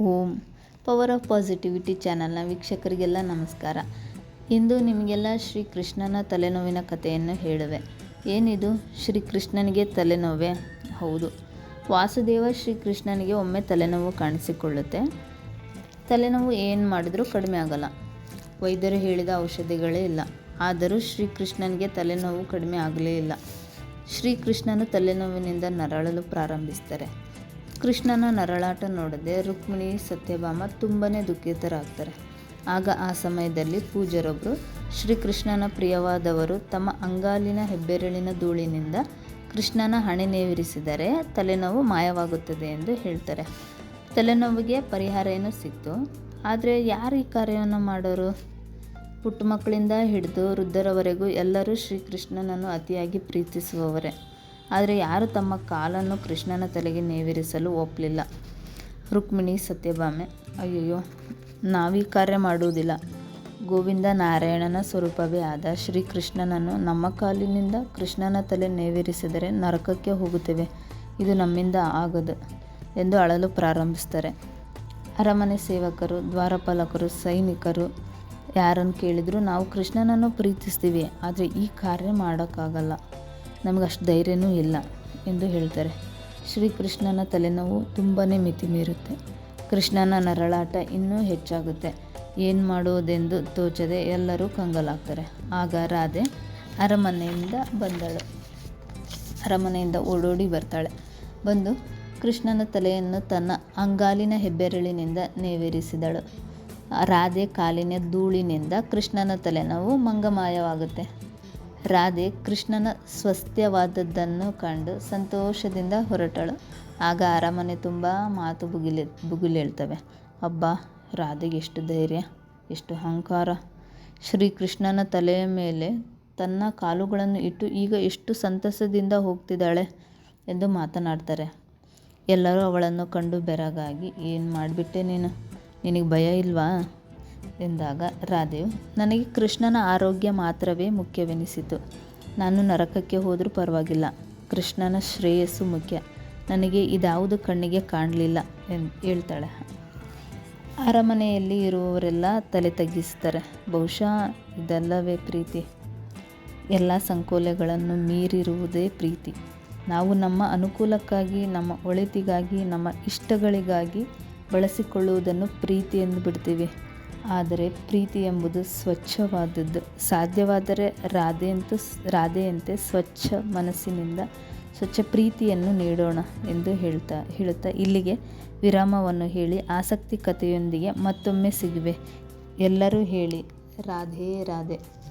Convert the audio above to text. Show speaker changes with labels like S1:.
S1: Om. Power of positivity ಚಾನಲ್ನ ವೀಕ್ಷಕರಿಗೆಲ್ಲ ನಮಸ್ಕಾರ. ಇಂದು ನಿಮಗೆಲ್ಲ ಶ್ರೀ ಕೃಷ್ಣನ ತಲೆನೋವಿನ ಕಥೆಯನ್ನು ಹೇಳುವೆ. ಏನಿದು? ಶ್ರೀ ಕೃಷ್ಣನಿಗೆ ತಲೆನೋವೆ? ಹೌದು. ವಾಸುದೇವ ಶ್ರೀ ಕೃಷ್ಣನಿಗೆ ಒಮ್ಮೆ ತಲೆನೋವು ಕಾಣಿಸಿಕೊಳ್ಳುತ್ತೆ. ತಲೆನೋವು ಏನು ಮಾಡಿದರೂ ಕಡಿಮೆ ಆಗಲ್ಲ. ವೈದ್ಯರು ಹೇಳಿದ ಔಷಧಿಗಳೇ ಇಲ್ಲ. ಆದರೂ ಶ್ರೀಕೃಷ್ಣನಿಗೆ ತಲೆನೋವು ಕಡಿಮೆ ಆಗಲೇ ಇಲ್ಲ. ಶ್ರೀಕೃಷ್ಣನು ತಲೆನೋವಿನಿಂದ ನರಳಲು ಪ್ರಾರಂಭಿಸ್ತಾರೆ. ಕೃಷ್ಣನ ನರಳಾಟ ನೋಡದೆ ರುಕ್ಮಿಣಿ, ಸತ್ಯಭಾಮ ತುಂಬಾ ದುಃಖಿತರಾಗ್ತಾರೆ. ಆಗ ಆ ಸಮಯದಲ್ಲಿ ಪೂಜರೊಬ್ಬರು ಶ್ರೀಕೃಷ್ಣನ ಪ್ರಿಯವಾದವರು ತಮ್ಮ ಅಂಗಾಲಿನ ಹೆಬ್ಬೆರಳಿನ ಧೂಳಿನಿಂದ ಕೃಷ್ಣನ ಹಣೆ ನೇವಿರಿಸಿದರೆ ತಲೆನೋವು ಮಾಯವಾಗುತ್ತದೆ ಎಂದು ಹೇಳ್ತಾರೆ. ತಲೆನೋವಿಗೆ ಪರಿಹಾರ ಏನೂ ಸಿಕ್ತು. ಆದರೆ ಯಾರು ಈ ಕಾರ್ಯವನ್ನು ಮಾಡೋರು? ಪುಟ್ಟ ಮಕ್ಕಳಿಂದ ಹಿಡಿದು ವೃದ್ಧರವರೆಗೂ ಎಲ್ಲರೂ ಶ್ರೀಕೃಷ್ಣನನ್ನು ಅತಿಯಾಗಿ ಪ್ರೀತಿಸುವವರೇ. ಆದರೆ ಯಾರು ತಮ್ಮ ಕಾಲನ್ನು ಕೃಷ್ಣನ ತಲೆಗೆ ನೇವಿರಿಸಲು ಒಪ್ಪಲಿಲ್ಲ. ರುಕ್ಮಿಣಿ ಸತ್ಯಭಾಮೆ, ಅಯ್ಯಯ್ಯೋ, ನಾವೀ ಕಾರ್ಯ ಮಾಡುವುದಿಲ್ಲ. ಗೋವಿಂದ ನಾರಾಯಣನ ಸ್ವರೂಪವೇ ಆದ ಶ್ರೀಕೃಷ್ಣನನ್ನು ನಮ್ಮ ಕಾಲಿನಿಂದ ಕೃಷ್ಣನ ತಲೆ ನೇವಿರಿಸಿದರೆ ನರಕಕ್ಕೆ ಹೋಗುತ್ತೇವೆ. ಇದು ನಮ್ಮಿಂದ ಆಗದು ಎಂದು ಅಳಲು ಪ್ರಾರಂಭಿಸ್ತಾರೆ ಅರಮನೆ ಸೇವಕರು, ದ್ವಾರಪಾಲಕರು, ಸೈನಿಕರು ಯಾರನ್ನು ಕೇಳಿದರೂ ನಾವು ಕೃಷ್ಣನನ್ನು ಪ್ರೀತಿಸ್ತೀವಿ, ಆದರೆ ಈ ಕಾರ್ಯ ಮಾಡೋಕ್ಕಾಗಲ್ಲ. ನಮಗೆ ಅಷ್ಟು ಧೈರ್ಯನೂ ಇಲ್ಲ ಎಂದು ಹೇಳ್ತಾರೆ. ಶ್ರೀಕೃಷ್ಣನ ತಲೆನೋವು ತುಂಬಾ ಮಿತಿ ಮೀರುತ್ತೆ. ಕೃಷ್ಣನ ನರಳಾಟ ಇನ್ನೂ ಹೆಚ್ಚಾಗುತ್ತೆ. ಏನು ಮಾಡುವುದೆಂದು ತೋಚದೆ ಎಲ್ಲರೂ ಕಂಗಲಾಗ್ತಾರೆ. ಆಗ ರಾಧೆ ಅರಮನೆಯಿಂದ ಬಂದಳು. ಅರಮನೆಯಿಂದ ಓಡೋಡಿ ಬರ್ತಾಳೆ. ಬಂದು ಕೃಷ್ಣನ ತಲೆಯನ್ನು ತನ್ನ ಅಂಗಾಲಿನ ಹೆಬ್ಬೆರಳಿನಿಂದ ನೇವೇರಿಸಿದಳು. ರಾಧೆ ಕಾಲಿನ ಧೂಳಿನಿಂದ ಕೃಷ್ಣನ ತಲೆನೋವು ಮಂಗಮಾಯವಾಗುತ್ತೆ. ರಾಧೆ ಕೃಷ್ಣನ ಸ್ವಸ್ಥ್ಯವಾದದ್ದನ್ನು ಕಂಡು ಸಂತೋಷದಿಂದ ಹೊರಟಳು. ಆಗ ಅರಮನೆ ತುಂಬ ಮಾತು ಬುಗಿಲೆ, ಬುಗುಲೇಳ್ತವೆ. ಅಬ್ಬಾ, ರಾಧೆಗೆ ಎಷ್ಟು ಧೈರ್ಯ, ಎಷ್ಟು ಅಹಂಕಾರ. ಶ್ರೀಕೃಷ್ಣನ ತಲೆಯ ಮೇಲೆ ತನ್ನ ಕಾಲುಗಳನ್ನು ಇಟ್ಟು ಈಗ ಎಷ್ಟು ಸಂತಸದಿಂದ ಹೋಗ್ತಿದ್ದಾಳೆ ಎಂದು ಮಾತನಾಡ್ತಾರೆ. ಎಲ್ಲರೂ ಅವಳನ್ನು ಕಂಡು ಬೆರಗಾಗಿ, ಏನು ಮಾಡಿಬಿಟ್ಟೆ ನೀನು? ನಿನಗೆ ಭಯ ಇಲ್ವಾ? ಎಂದಾಗ ರಾಧೆಯು, ನನಗೆ ಕೃಷ್ಣನ ಆರೋಗ್ಯ ಮಾತ್ರವೇ ಮುಖ್ಯವೆನಿಸಿತು. ನಾನು ನರಕಕ್ಕೆ ಹೋದರೂ ಪರವಾಗಿಲ್ಲ. ಕೃಷ್ಣನ ಶ್ರೇಯಸ್ಸು ಮುಖ್ಯ. ನನಗೆ ಇದಾವುದು ಕಣ್ಣಿಗೆ ಕಾಣಲಿಲ್ಲ ಎಂದು ಹೇಳ್ತಾಳೆ. ಅರಮನೆಯಲ್ಲಿ ಇರುವವರೆಲ್ಲ ತಲೆ ತಗ್ಗಿಸ್ತಾರೆ. ಬಹುಶಃ ಇದೆಲ್ಲವೇ ಪ್ರೀತಿ. ಎಲ್ಲ ಸಂಕೋಲೆಗಳನ್ನು ಮೀರಿರುವುದೇ ಪ್ರೀತಿ. ನಾವು ನಮ್ಮ ಅನುಕೂಲಕ್ಕಾಗಿ, ನಮ್ಮ ಒಳಿತಿಗಾಗಿ, ನಮ್ಮ ಇಷ್ಟಗಳಿಗಾಗಿ ಬಳಸಿಕೊಳ್ಳುವುದನ್ನು ಪ್ರೀತಿ ಎಂದು ಬಿಡ್ತೀವಿ. ಆದರೆ ಪ್ರೀತಿ ಎಂಬುದು ಸ್ವಚ್ಛವಾದದ್ದು. ಸಾಧ್ಯವಾದರೆ ರಾಧೆಯಂತೂ ರಾಧೆಯಂತೆ ಸ್ವಚ್ಛ ಮನಸ್ಸಿನಿಂದ ಸ್ವಚ್ಛ ಪ್ರೀತಿಯನ್ನು ನೀಡೋಣ ಎಂದು ಹೇಳ್ತಾ, ಹೇಳುತ್ತಾ ಇಲ್ಲಿಗೆ ವಿರಾಮವನ್ನು ಹೇಳಿ ಆಸಕ್ತಿ ಕಥೆಯೊಂದಿಗೆ ಮತ್ತೊಮ್ಮೆ ಸಿಗುವೆ. ಎಲ್ಲರೂ ಹೇಳಿ ರಾಧೆಯೇ ರಾಧೆ.